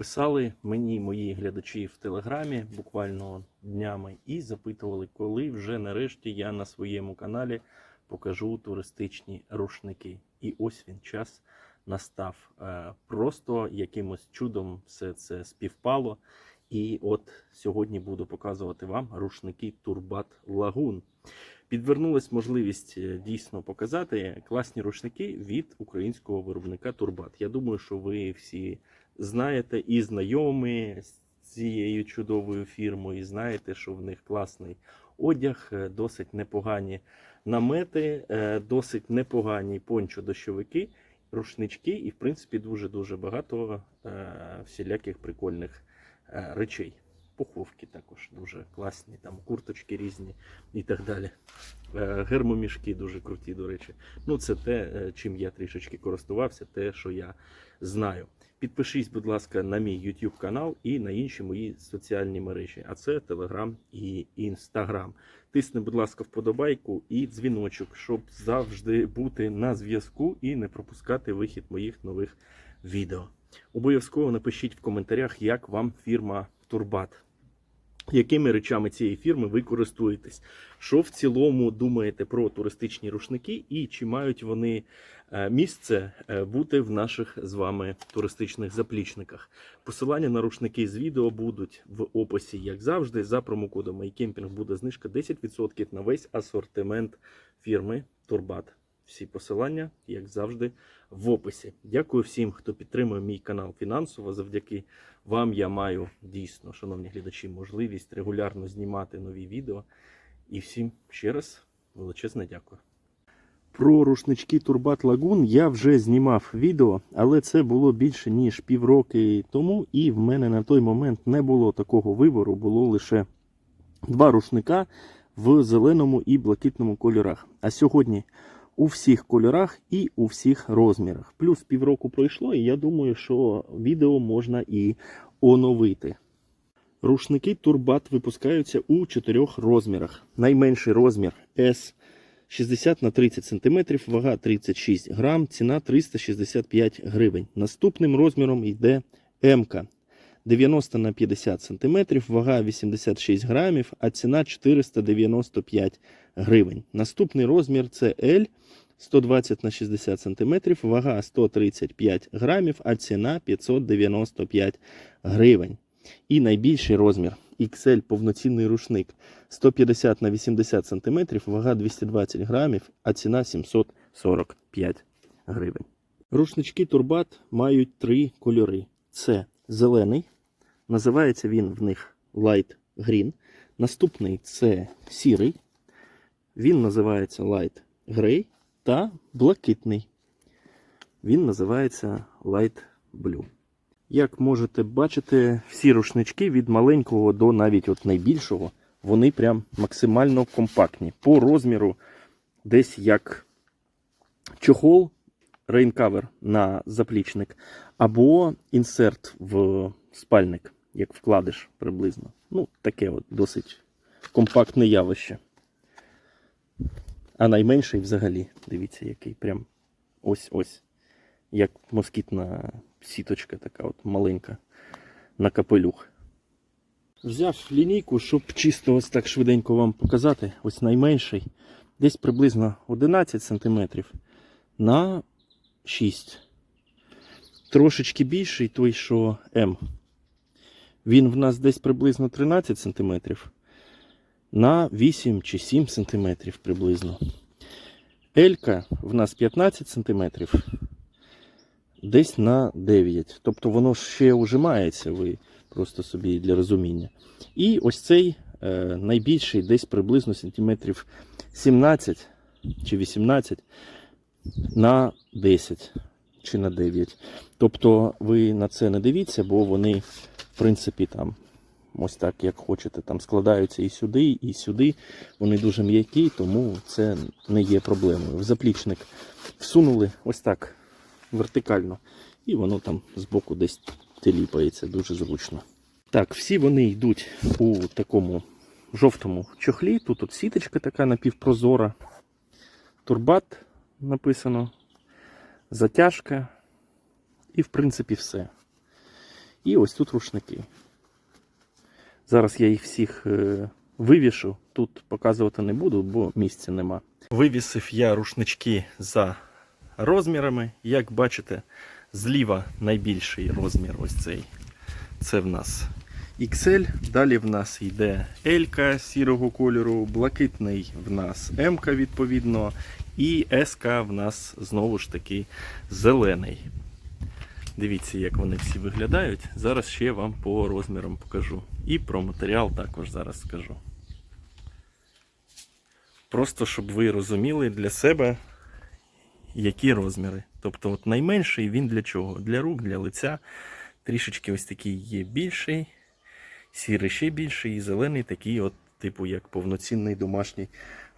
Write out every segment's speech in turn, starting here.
Писали мені мої глядачі в телеграмі буквально днями і запитували, коли вже нарешті я на своєму каналі покажу туристичні рушники. І ось він час настав. Е, Просто якимось чудом все це співпало. І от сьогодні буду показувати вам рушники Турбат Лагун. Підвернулась можливість е, дійсно показати класні рушники від українського виробника Турбат. Я думаю, що ви всі знаєте і знайомі з цією чудовою фірмою, і знаєте, що в них класний одяг, е, досить непогані намети, е, досить непогані пончо-дощовики, рушнички, і, в принципі, дуже-дуже багато е, всіляких прикольних речей. Пуховки також дуже класні, там курточки різні і так далі. Гермомішки дуже круті, до речі. Ну, це те, чим я трішечки користувався, те, що я знаю. Підпишись, будь ласка, на мій YouTube канал і на інші мої соціальні мережі, а це Telegram і Instagram. Тисни, будь ласка, вподобайку і дзвіночок, щоб завжди бути на зв'язку і не пропускати вихід моїх нових відео. Обов'язково напишіть в коментарях, як вам фірма Турбат. Якими речами цієї фірми ви користуєтесь? Що в цілому думаєте про туристичні рушники, і чи мають вони е, місце е, бути в наших з вами туристичних заплічниках? Посилання на рушники з відео будуть в описі, як завжди. За промокодом MyCamping буде знижка 10% на весь асортимент фірми Турбат. Всі посилання, як завжди, в описі. Дякую всім, хто підтримує мій канал фінансово. Завдяки вам я маю дійсно, шановні глядачі, можливість регулярно знімати нові відео. І всім ще раз величезне дякую. Про рушнички Турбат Лагун я вже знімав відео, але це було більше ніж півроки тому, і в мене на той момент не було такого вибору, було лише два рушника в зеленому і блакитному кольорах. А сьогодні у всіх кольорах і у всіх розмірах. Плюс півроку пройшло, і я думаю, що відео можна і оновити. Рушники Турбат випускаються у чотирьох розмірах. Найменший розмір S 60 на 30 см, вага 36 грам, ціна 365 гривень. Наступним розміром йде М 90 на 50 см, вага 86 грамів, а ціна 495 гривень. Наступний розмір це L 120 на 60 см, вага 135 грамів, а ціна 595 гривень. І найбільший розмір XL повноцінний рушник 150 на 80 см, вага 220 грамів, а ціна 745 гривень. Рушнички Турбат мають три кольори: це зелений, називається він в них Light Green. Наступний це сірий, він називається Light Grey та блакитний. Він називається Light Blue. Як можете бачити, всі рушнички від маленького до навіть от найбільшого, вони прям максимально компактні. По розміру, десь як чохол, рейнкавер на заплічник, або інсерт в спальник, як вкладиш приблизно. Ну, таке от досить компактне явище. А найменший взагалі, дивіться, який прям ось-ось. Як москітна сіточка така от маленька на капелюх. Взяв лінійку, щоб чисто ось так швиденько вам показати. Ось найменший. Десь приблизно 11 см на 6. Трошечки більший той, що М. Він в нас десь приблизно 13 см на 8 чи 7 см приблизно. Елька в нас 15 см десь на 9. Тобто воно ще ужимається, ви просто собі для розуміння. І ось цей е, найбільший десь приблизно сантиметрів 17 чи 18 на 10 чи на 9. Тобто ви на це не дивіться, бо вони, в принципі, там. Ось так, як хочете, там складаються і сюди, і сюди. Вони дуже м'які, тому це не є проблемою. В заплічник всунули ось так вертикально, і воно там збоку десь теліпається дуже зручно. Так, всі вони йдуть у такому жовтому чохлі. Тут от сіточка така напівпрозора. Турбат написано, затяжка. І, в принципі, все. І ось тут рушники. Зараз я їх всіх е, вивішу. Тут показувати не буду, бо місця нема. Вивісив я рушнички за розмірами. Як бачите, зліва найбільший розмір ось цей. Це в нас XL. Далі в нас йде L сірого кольору, блакитний в нас М відповідно. І СК в нас знову ж таки зелений. Дивіться, як вони всі виглядають. Зараз ще вам по розмірам покажу. І про матеріал також зараз скажу. Просто щоб ви розуміли для себе, які розміри. Тобто, от найменший він для чого? Для рук, для лиця. Трішечки ось такий є більший, сірий ще більший, і зелений такий, от, типу, як повноцінний домашній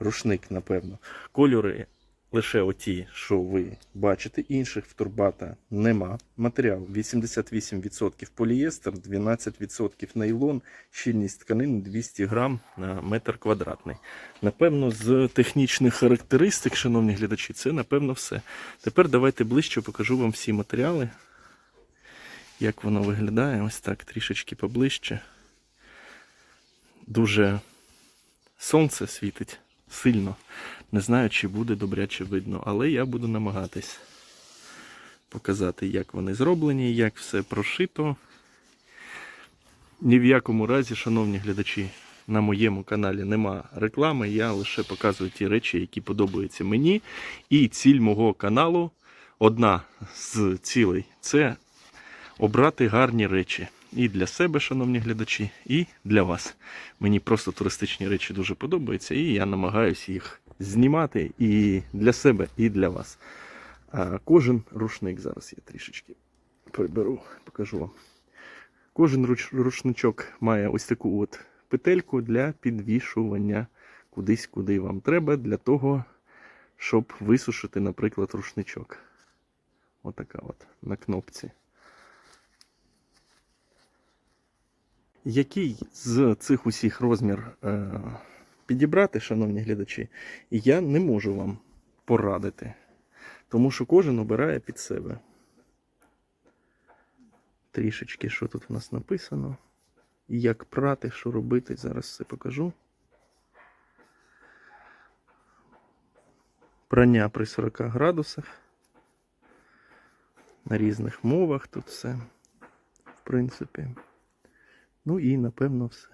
рушник, напевно. Кольори лише оті, що ви бачите, інших в турбата нема. Матеріал 88% полієстер, 12% нейлон, щільність тканини 200 грам на метр квадратний. Напевно, з технічних характеристик, шановні глядачі, це напевно все. Тепер давайте ближче покажу вам всі матеріали. Як воно виглядає, ось так трішечки поближче. Дуже сонце світить сильно. Не знаю, чи буде добряче видно, але я буду намагатись показати, як вони зроблені, як все прошито. Ні в якому разі, шановні глядачі, на моєму каналі нема реклами. Я лише показую ті речі, які подобаються мені. І ціль мого каналу, одна з цілей, це обрати гарні речі. І для себе, шановні глядачі, і для вас. Мені просто туристичні речі дуже подобаються, і я намагаюся їх знімати і для себе, і для вас. А кожен рушник зараз я трішечки приберу, покажу вам. Кожен рушничок має ось таку от петельку для підвішування кудись, куди вам треба, для того, щоб висушити, наприклад, рушничок. Отака от на кнопці. Який з цих усіх розмір е, підібрати, шановні глядачі, я не можу вам порадити. Тому що кожен обирає під себе. Трішечки, що тут у нас написано. Як прати, що робити, зараз все покажу. Прання при 40 градусах. На різних мовах тут все, в принципі. Ну і напевно все.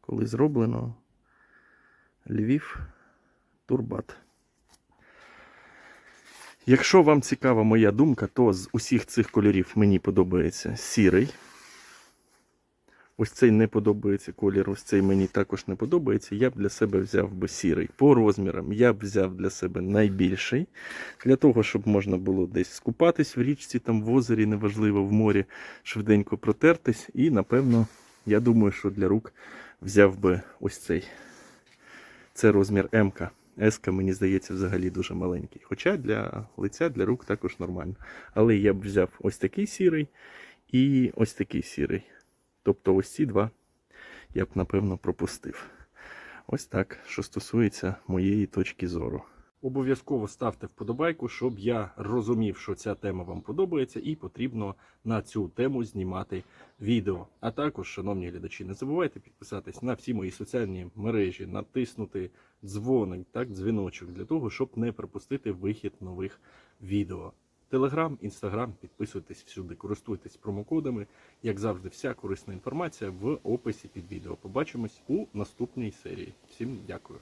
Коли зроблено Львів Турбат. Якщо вам цікава моя думка, то з усіх цих кольорів мені подобається сірий. Ось цей не подобається колір, ось цей мені також не подобається. Я б для себе взяв би сірий. По розмірам я б взяв для себе найбільший. Для того, щоб можна було десь скупатись в річці, там в озері, неважливо, в морі, швиденько протертись. І, напевно, я думаю, що для рук взяв би ось цей. Це розмір М-ка. Еска, мені здається, взагалі дуже маленький. Хоча для лиця, для рук також нормально. Але я б взяв ось такий сірий і ось такий сірий. Тобто ось ці два я б, напевно, пропустив. Ось так, що стосується моєї точки зору. Обов'язково ставте вподобайку, щоб я розумів, що ця тема вам подобається, і потрібно на цю тему знімати відео. А також, шановні глядачі, не забувайте підписатись на всі мої соціальні мережі, натиснути дзвоник, так, дзвіночок для того, щоб не пропустити вихід нових відео. Телеграм, інстаграм, підписуйтесь всюди, користуйтесь промокодами. Як завжди, вся корисна інформація в описі під відео. Побачимось у наступній серії. Всім дякую.